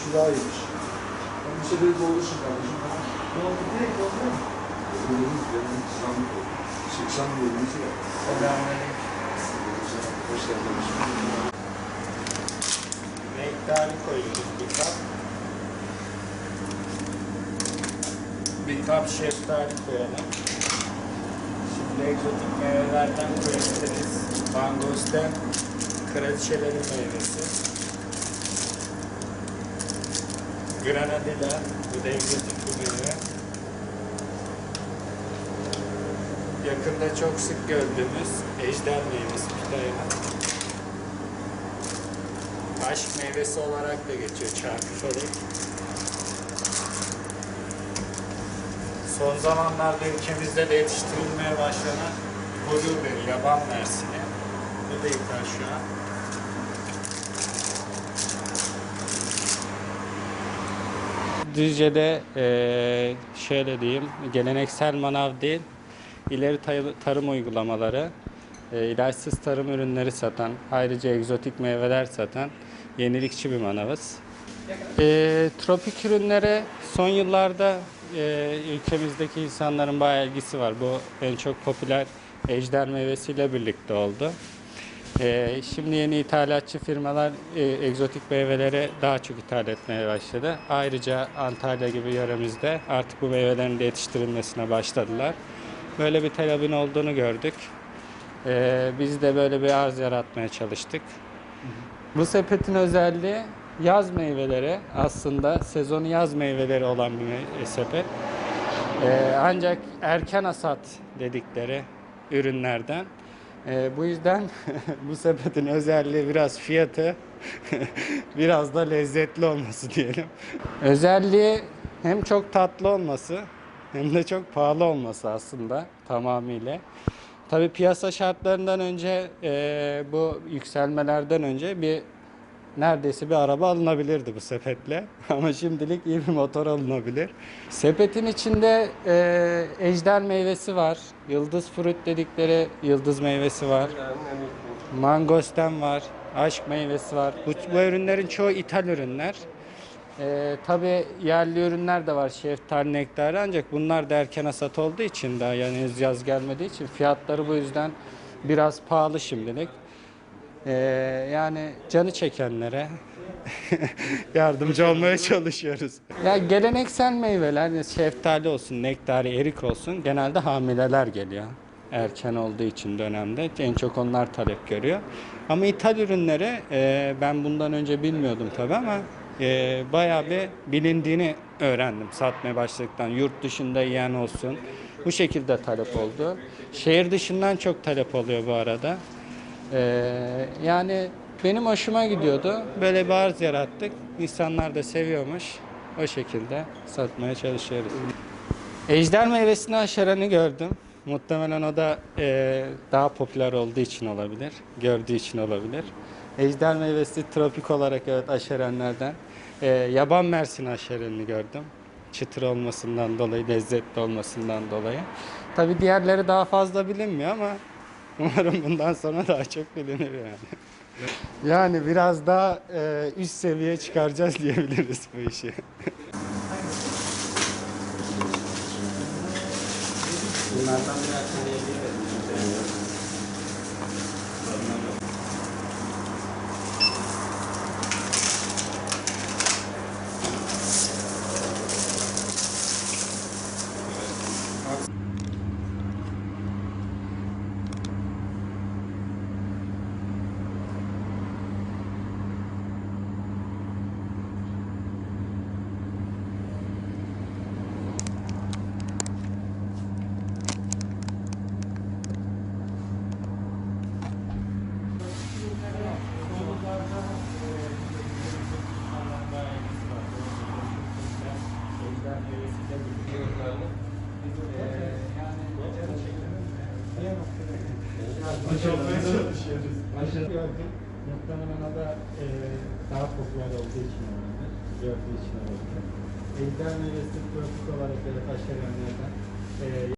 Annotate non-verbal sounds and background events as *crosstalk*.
şu daha iyiymiş. Ben bir sefer doldursun kardeşim. Ne oldu? Direkt oldu mu? Ödülümüz benim İslam'lık oldu. 80 bölümümüz var. Hoş geldiniz. Renklerini koyuyoruz bir kap. Bir kap şeftali koyalım. Şimdi egzotik meyvelerden koyabiliriz. Mangostem, kraliçelerin meyvesi. Granadilla, bu bir meyve. Yakında çok sık gördüğümüz ejder meyvesi pitaya. Aşk meyvesi olarak da geçiyor çarkıfelek. Son zamanlarda ülkemizde de yetiştirilmeye başlanan blueberry, yaban mersini. Bu da ithal şu Düzce'de eee şöyle diyeyim, geleneksel manav değil, ileri tarım uygulamaları, e, ilaçsız tarım ürünleri satan, ayrıca egzotik meyveler satan yenilikçi bir manavız. E, tropik ürünlere son yıllarda e, ülkemizdeki insanların bayağı ilgisi var. Bu en çok popüler ejder meyvesiyle birlikte oldu. E, şimdi yeni ithalatçı firmalar e, egzotik meyveleri daha çok ithal etmeye başladı. Ayrıca Antalya gibi yöremizde artık bu meyvelerin de yetiştirilmesine başladılar. Böyle bir talebin olduğunu gördük. Ee, biz de böyle bir arz yaratmaya çalıştık. Bu sepetin özelliği yaz meyveleri aslında sezonu yaz meyveleri olan bir me- sepet. Ee, ancak erken hasat dedikleri ürünlerden. Ee, bu yüzden *laughs* bu sepetin özelliği biraz fiyatı, *laughs* biraz da lezzetli olması diyelim. Özelliği hem çok tatlı olması hem de çok pahalı olması aslında tamamıyla. Tabii piyasa şartlarından önce e, bu yükselmelerden önce bir neredeyse bir araba alınabilirdi bu sepetle. *laughs* Ama şimdilik iyi bir motor alınabilir. Sepetin içinde e, ejder meyvesi var. Yıldız fruit dedikleri yıldız meyvesi var. Mangostem var. Aşk meyvesi var. Bu, bu ürünlerin çoğu ithal ürünler. Ee, tabii yerli ürünler de var şeftali nektarı ancak bunlar da erken hasat olduğu için daha yani yaz gelmediği için fiyatları bu yüzden biraz pahalı şimdilik. Ee, yani canı çekenlere *laughs* yardımcı olmaya çalışıyoruz. Ya geleneksel meyveler şeftali olsun, nektarı, erik olsun genelde hamileler geliyor. Erken olduğu için dönemde en çok onlar talep görüyor. Ama ithal ürünleri e, ben bundan önce bilmiyordum tabii ama e, bayağı bir bilindiğini öğrendim satmaya başladıktan. Yurt dışında yiyen olsun. Bu şekilde talep oldu. Şehir dışından çok talep oluyor bu arada. Ee, yani benim hoşuma gidiyordu. Böyle bir arz yarattık. İnsanlar da seviyormuş. O şekilde satmaya çalışıyoruz. Ejder meyvesini aşeranı gördüm. Muhtemelen o da e, daha popüler olduğu için olabilir. Gördüğü için olabilir. Ejder meyvesi tropik olarak evet aşerenlerden. E, yaban mersini aşerenini gördüm. Çıtır olmasından dolayı, lezzetli olmasından dolayı. Tabi diğerleri daha fazla bilinmiyor ama *laughs* umarım bundan sonra daha çok bilinir yani. Yani biraz daha e, üst seviye çıkaracağız diyebiliriz bu işi. Bunlardan birer Muhtemelen da e, daha popüler olduğu için olabilir. Gördüğü için olabilir. Ejder meyvesi tropik olarak ya da taşeronlardan e,